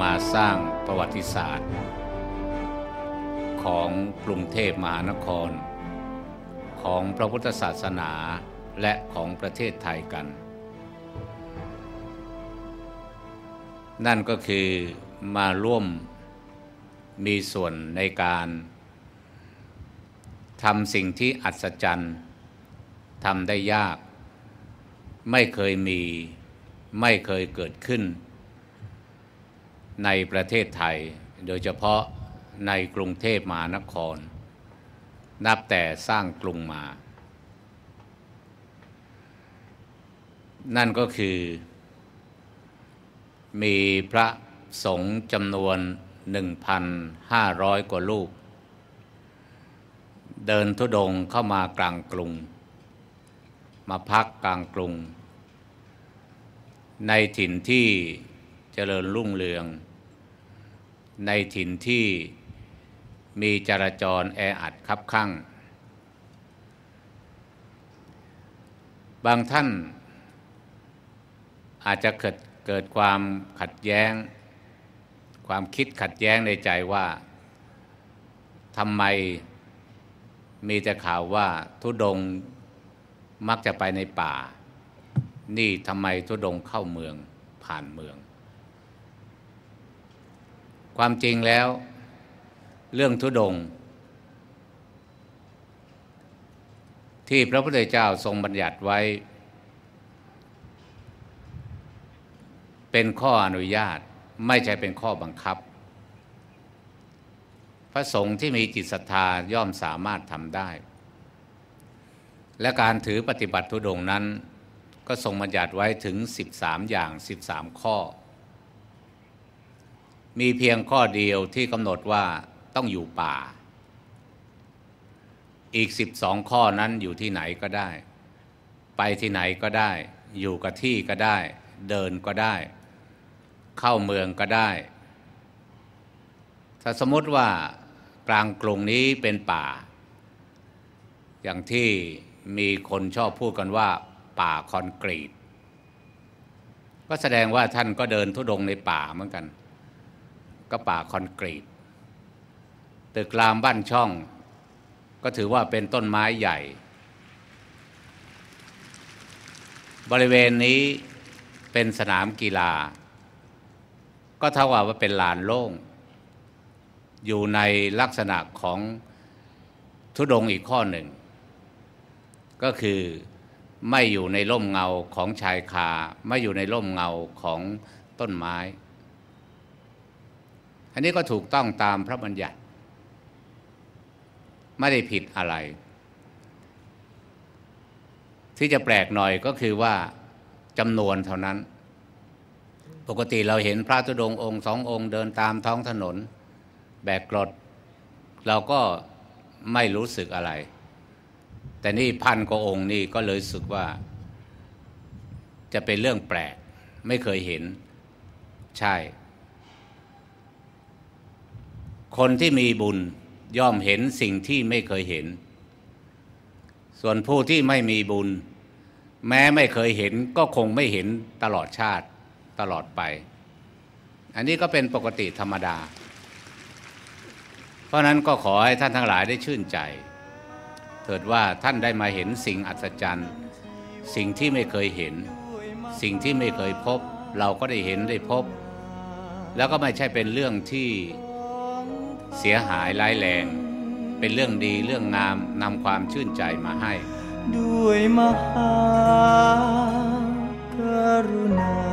มาสร้างประวัติศาสตร์ ของกรุงเทพมหานคร ของพระพุทธศาสนาและของประเทศไทยกัน นั่นก็คือมาร่วมมีส่วนในการทำสิ่งที่อัศจรรย์ทำได้ยาก ไม่เคยมีไม่เคยเกิดขึ้น ในประเทศไทย โดยเฉพาะในกรุงเทพมหานคร นับแต่สร้างกรุงมา นั่นก็คือ มีพระสงฆ์จำนวน 1,500 กว่าลูก เดินทุดงเข้ามากลางกรุง มาพักกลางกรุง ในถิ่นที่เจริญรุ่งเรือง ในถิ่นที่มีจราจรแออัดคับข้างบางท่านอาจจะเกิดเกิดความขัดแย้ง ความคิดขัดแย้งในใจว่าทำไมมีแต่ข่าวว่าทุดงมักจะไปในป่า นี่ทำไมทุดงเข้าเมืองผ่านเมือง ความจริงแล้ว เรื่องทุดง ที่พระพุทธเจ้าทรงบัญญัติไว้ เป็นข้ออนุญาตไม่ใช่เป็นข้อบังคับ พระสงฆ์ที่มีจิตศรัทธาย่อมสามารถทำได้ และการถือปฏิบัติทุดงนั้น ก็ทรงบัญญัติไว้ถึง 13 อย่าง 13 ข้อ มีเพียงข้อเดียวที่กำหนดว่าต้องอยู่ป่า อีก 12 ข้อนั้นอยู่ที่ไหนก็ได้ ไปที่ไหนก็ได้ อยู่กับที่ก็ได้ เดินก็ได้ เข้าเมืองก็ได้ ถ้าสมมติว่ากลางกรุงนี้เป็นป่า อย่างที่มีคนชอบพูดกันว่า ป่าคอนกรีต ก็แสดงว่าท่านก็เดินทุดงในป่าเหมือนกัน ก็ป่าคอนกรีต ตึกรามบ้านช่อง ก็ถือว่าเป็นต้นไม้ใหญ่ บริเวณนี้เป็นสนามกีฬา ก็เท่ากับว่าเป็นลานโล่ง อยู่ในลักษณะของทุดงอีกข้อหนึ่ง ก็คือไม่อยู่ในร่มเงาของชายคา ไม่อยู่ในร่มเงาของต้นไม้ อันนี้ก็ถูกต้องตามพระบัญญัติ ไม่ได้ผิดอะไร ที่จะแปลกหน่อยก็คือว่าจำนวนเท่านั้น ปกติเราเห็นพระธุดงค์องค์สององค์เดินตามท้องถนน แบกกรด เราก็ไม่รู้สึกอะไร แต่นี่พันกว่าองค์นี่ก็เลยรู้สึกว่า จะเป็นเรื่องแปลก ไม่เคยเห็น ใช่ คนที่มีบุญย่อมเห็นสิ่งที่ไม่เคยเห็น ส่วนผู้ที่ไม่มีบุญ แม้ไม่เคยเห็นก็คงไม่เห็นตลอดชาติตลอดไป อันนี้ก็เป็นปกติธรรมดา เพราะนั้นก็ขอให้ท่านทั้งหลายได้ชื่นใจ เถิดว่าท่านได้มาเห็นสิ่งอัศจรรย์ สิ่งที่ไม่เคยเห็น สิ่งที่ไม่เคยพบ เราก็ได้เห็นได้พบ แล้วก็ไม่ใช่เป็นเรื่องที่ เสียหายร้ายแรง เป็นเรื่องดีเรื่องงามนำความชื่นใจมาให้ ด้วยมหากรุณา